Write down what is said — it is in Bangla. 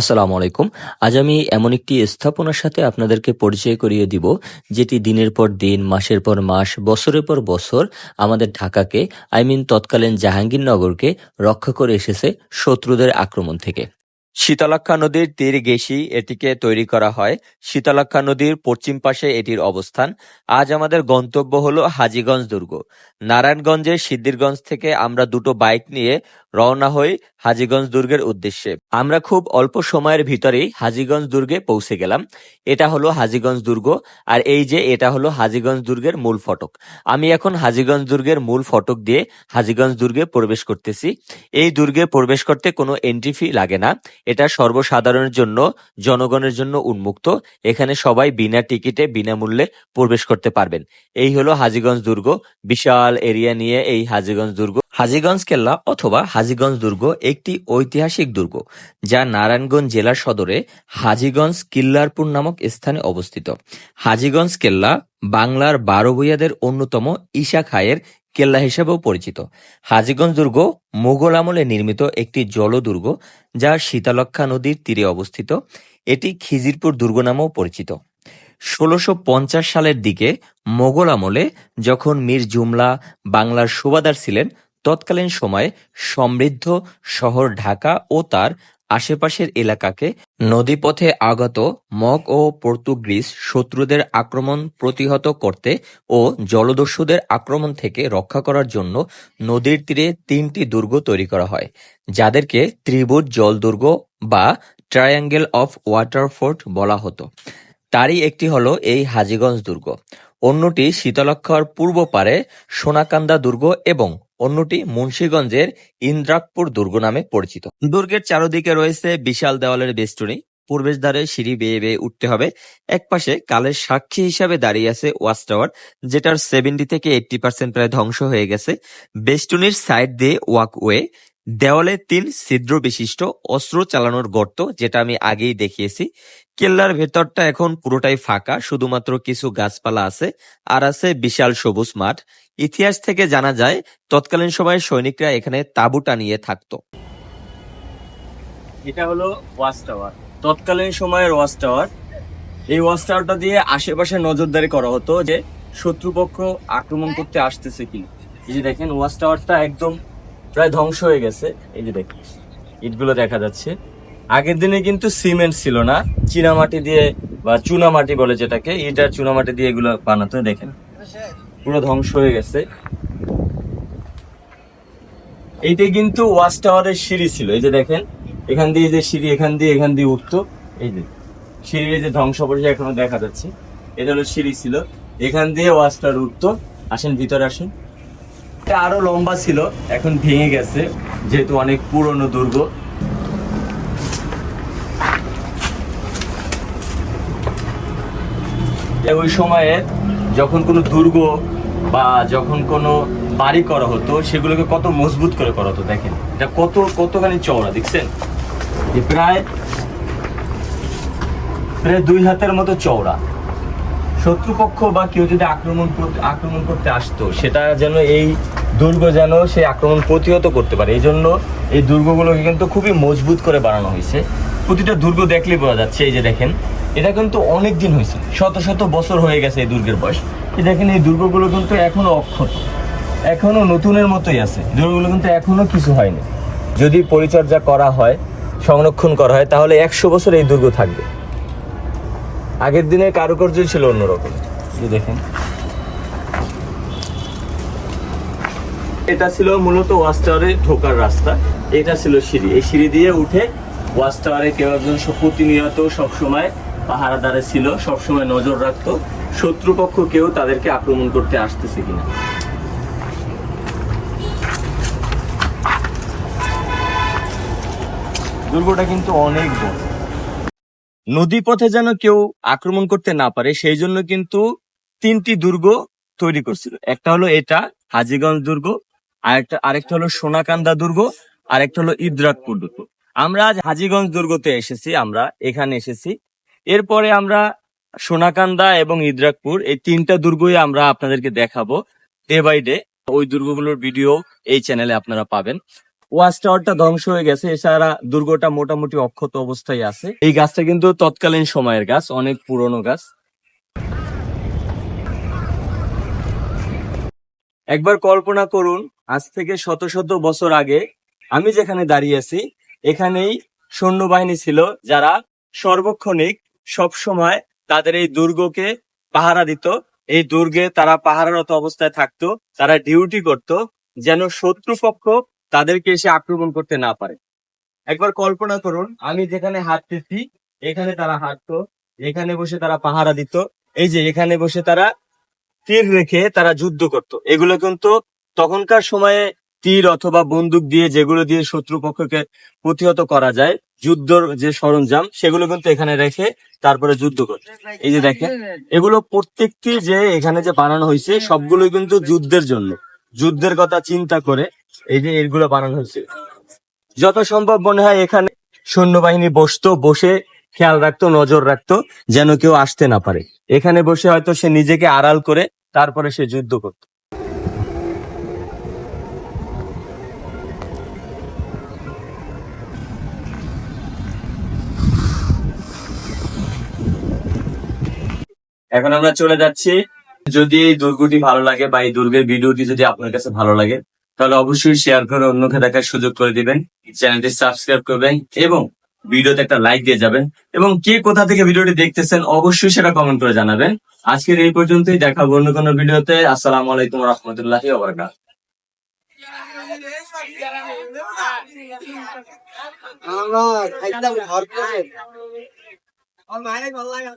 আসসালামু আলাইকুম। আজ আমি এমন একটি স্থাপনার সাথে আপনাদেরকে পরিচয় করিয়ে দিব, যেটি দিনের পর দিন, মাসের পর মাস, বছরের পর বছর আমাদের ঢাকাকে, আই মিন তৎকালীন জাহাঙ্গীরনগরকে রক্ষা করে এসেছে শত্রুদের আক্রমণ থেকে। শীতলাক্ষা নদীর তীর ঘেঁষি এটিকে তৈরি করা হয়। শীতলাক্ষা নদীর পশ্চিম পাশে এটির অবস্থান। আজ আমাদের গন্তব্য হলো হাজীগঞ্জ দুর্গ। নারায়ণগঞ্জের সিদ্ধিরগঞ্জ থেকে আমরা দুটো বাইক নিয়ে রওনা হই হাজীগঞ্জ দুর্গের উদ্দেশ্যে। আমরা খুব অল্প সময়ের ভিতরেই হাজীগঞ্জ দুর্গে পৌঁছে গেলাম। এটা হলো হাজীগঞ্জ দুর্গ। আর এই যে এটা হলো হাজীগঞ্জ দুর্গের মূল ফটক। আমি এখন হাজীগঞ্জ দুর্গের মূল ফটক দিয়ে হাজীগঞ্জ দুর্গে প্রবেশ করতেছি। এই দুর্গে প্রবেশ করতে কোনো এন্ট্রি ফি লাগে না। এটা সর্বসাধারণের জন্য, জনগণের জন্য উন্মুক্ত। এখানে সবাই বিনা টিকিটে বিনামূল্যে প্রবেশ করতে পারবেন। এই হলো হাজীগঞ্জ দুর্গ। বিশাল এরিয়া নিয়ে এই হাজীগঞ্জ দুর্গ। হাজীগঞ্জ কেল্লা অথবা হাজিগঞ্জ দুর্গ একটি ঐতিহাসিক দুর্গ, যা নারায়ণগঞ্জ জেলার সদরে হাজিগঞ্জ কিল্লারপুর নামক স্থানে অবস্থিত। হাজিগঞ্জ কেল্লা বাংলার বারো ভূঁইয়াদের অন্যতম ঈশা খায়ের কেল্লা হিসেবেও পরিচিত। হাজিগঞ্জ দুর্গ মুঘল আমলে নির্মিত একটি জলদুর্গ যা শীতলক্ষা নদীর তীরে অবস্থিত। এটি খিজিরপুর দুর্গ নামেও পরিচিত। ষোলশো সালের দিকে মোগল আমলে যখন মীর জুমলা বাংলার সুবাদার ছিলেন, তৎকালীন সময়ে সমৃদ্ধ শহর ঢাকা ও তার আশেপাশের এলাকাকে নদীপথে আগত মগ ও পর্তুগিজ শত্রুদের আক্রমণ প্রতিহত করতে ও জলদস্যুদের আক্রমণ থেকে রক্ষা করার জন্য নদীর তীরে তিনটি দুর্গ তৈরি করা হয়, যাদেরকে ত্রিভুজ জল দুর্গ বা ট্রায়াঙ্গেল অফ ওয়াটার ফোর্ট বলা হতো। তারই একটি হলো এই হাজীগঞ্জ দুর্গ। অন্যটি শীতলক্ষার পূর্ব পারে সোনাকান্দা দুর্গ এবং অন্যটি মুন্সীগঞ্জের ইন্দ্রাকপুর দুর্গ নামে পরিচিত। দুর্গের চারদিকে রয়েছে বিশাল দেওয়ালের বেষ্টনী। প্রবেশদ্বারে সিঁড়ি বেয়ে বেয়ে উঠতে হবে। একপাশে কালের সাক্ষী হিসাবে দাঁড়িয়ে আছে ওয়াচ টাওয়ার, যেটার সেভেন্টি থেকে এইটটি পার্সেন্ট প্রায় ধ্বংস হয়ে গেছে। বেষ্টনীর সাইড দিয়ে ওয়াকওয়ে, দেওয়ালে তিন ছিদ্র বিশিষ্ট অস্ত্র চালানোর গর্ত, যেটা আমি আগেই দেখিয়েছি। কেল্লার ভেতরটা এখন পুরোটাই ফাঁকা, শুধুমাত্র কিছু গাছপালা আছে আর আছে বিশাল সবুজ মাঠ। ইতিহাস থেকে জানা যায়, তৎকালীন সময়ে সৈনিকরা এখানে তাঁবু টানিয়ে থাকতো। এটা হলো ওয়াচ টাওয়ার। তৎকালীন সময়ের ওয়াচ টাওয়ার। এই ওয়াচ টাওয়ারটা দিয়ে আশেপাশে নজরদারি করা হতো যে শত্রুপক্ষ আক্রমণ করতে আসতেছে কি এই যে দেখেন, ওয়াচ টাওয়ারটা একদম প্রায় ধ্বংস হয়ে গেছে। এই যে দেখেন, ইটগুলো দেখা যাচ্ছে। আগের দিনে কিন্তু সিমেন্ট ছিল না চীনামাটি দিয়ে বা চুনামাটি বলে যেটাকে এটা চুনামাটি দিয়ে এগুলো বানাতো, দেখেন। পুরো ধ্বংস হয়ে গেছে। এইটা কিন্তু ওয়াচ টাওয়ারের সিঁড়ি ছিল, এই যে দেখেন, এখান দিয়ে যে সিঁড়ি, এখান দিয়ে এখান দিয়ে উঠতো, এই যে। সিঁড়ির যে ধ্বংস ধ্বংসপরিচয় এখনও দেখা যাচ্ছে, এটা হলো সিঁড়ি ছিল। এখান দিয়ে ওয়াচ টাওয়ার উঠতো। আসেন, ভিতরে আসেন। এটা আরও লম্বা ছিল, এখন ভেঙে গেছে, যেহেতু অনেক পুরনো দুর্গ। ওই সময়ে যখন কোনো দুর্গ বা যখন কোনো বাড়ি করা হতো, সেগুলোকে কত মজবুত করে করা হতো, দেখেন। এটা কত, কতখানি চওড়া, দেখছেন? যে প্রায় প্রায় দুই হাতের মতো চওড়া। শত্রুপক্ষ বা কেউ যদি আক্রমণ আক্রমণ করতে আসতো, সেটা যেন এই দুর্গ যেন সে আক্রমণ প্রতিহত করতে পারে। এই জন্য এই দুর্গগুলোকে কিন্তু খুবই মজবুত করে বানানো হয়েছে। প্রতিটা দুর্গ দেখলেই বোঝা যাচ্ছে, এই যে দেখেন এটা কিন্তু অনেক দিন হয়েছে। শত শত বছর হয়ে গেছে এই দুর্গের বয়স। দেখেন, এই দুর্গগুলো কিন্তু এখনও অক্ষত। এখনও নতুনের মতোই আছে। দুর্গগুলো কিন্তু এখনও কিছু হয়নি। যদি পরিচর্যা করা হয়, সংরক্ষণ করা হয়, তাহলে একশো বছর এই দুর্গ থাকবে। আগের দিনের কারুকার্য ছিল অন্যরকম। দেখেন। এটা ছিল মূলত ওয়াচ টাওয়ারে ঢোকার রাস্তা। এটা ছিল সিঁড়ি। এই সিঁড়ি দিয়ে উঠে ওয়াচ টাওয়ারে কেউ একজন প্রতিনিয়ত সবসময় পাহারাদারে ছিল, সবসময় নজর রাখতো, শত্রুপক্ষ কেউ তাদেরকে আক্রমণ করতে আসতেছে কিনা। দুর্গটা কিন্তু অনেক বড়। নদী পথে যেন কেউ আক্রমণ করতে না পারে, সেই জন্য কিন্তু তিনটি দুর্গ তৈরি করছিল। একটা হলো এটা, হাজিগঞ্জ দুর্গ, আরেকটা আরেকটা হলো সোনাকান্দা দুর্গ, আরেকটা হলো ইদ্রাকপুর দুর্গ। আমরা আজ হাজিগঞ্জ দুর্গতে এসেছি, আমরা এখানে এসেছি। এরপরে আমরা সোনাকান্দা এবং ইদ্রাকপুর, এই তিনটা দুর্গই আমরা আপনাদেরকে দেখাবো ডে বাই ডে ওই দুর্গগুলোর ভিডিও এই চ্যানেলে আপনারা পাবেন। ওয়াচ টাওয়ারটা ধ্বংস হয়ে গেছে এছাড়া দুর্গটা মোটামুটি অক্ষত অবস্থায় আছে। এই গাছটা কিন্তু তৎকালীন সময়ের গাছ, অনেক পুরনো গাছ। একবার কল্পনা করুন, আজ থেকে শত শত বছর আগে আমি যেখানে দাঁড়িয়ে আছি, এখানেই সৈন্যবাহিনী ছিল যারা সর্বক্ষণিক সব সময় তাদের এই দুর্গকে পাহারা দিত। এই দুর্গে তারা পাহারারত অবস্থায় থাকতো, তারা ডিউটি করত, যেন শত্রুপক্ষ তাদেরকে এসে আক্রমণ করতে না পারে। একবার কল্পনা করুন, আমি যেখানে হাঁটতেছি, এখানে তারা হাঁটতো, এখানে বসে তারা পাহারা দিত। এই যে, এখানে বসে তারা তীর রেখে তারা যুদ্ধ করত। এগুলো কিন্তু তখনকার সময়ে তীর অথবা বন্দুক দিয়ে যেগুলো দিয়ে শত্রুপক্ষকে প্রতিহত করা যায় যুদ্ধর যে সরঞ্জাম, সেগুলো কিন্তু এখানে রেখে তারপরে যুদ্ধ করত এই যে দেখেন, এগুলো প্রত্যেকটি যে এখানে যে বানানো হয়েছে সবগুলো কিন্তু যুদ্ধের জন্য। যুদ্ধের কথা চিন্তা করে এই যে এগুলো বানানো হয়েছে। যত সম্ভব মনে হয় এখানে সৈন্যবাহিনী বসতো, বসে খেয়াল রাখতো, নজর রাখতো, যেন কেউ আসতে না পারে। এখানে বসে হয়তো সে নিজেকে আড়াল করে তারপরে সে যুদ্ধ করত। এখন আমরা চলে যাচ্ছি। যদি এই দুর্গটি ভালো লাগে বা এই দুর্গের ভিডিওটি যদি আপনার কাছে ভালো লাগে তাহলে অবশ্যই শেয়ার করে অন্যকে দেখার সুযোগ করে দিবেন। চ্যানেলটি সাবস্ক্রাইব করবেন এবং ভিডিওতে একটা লাইক দিয়ে যাবেন এবং কে কোথা থেকে ভিডিওটি দেখতেছেন অবশ্যই সেটা কমেন্ট করে জানাবেন। আজকের এই পর্যন্তই দেখাবো অন্য কোনো ভিডিওতে। আসসালামু আলাইকুম রহমতুল্লাহি ওবরাকাতুহু Allah, খাইতাম ঘর করে। আমার ভালো লাগে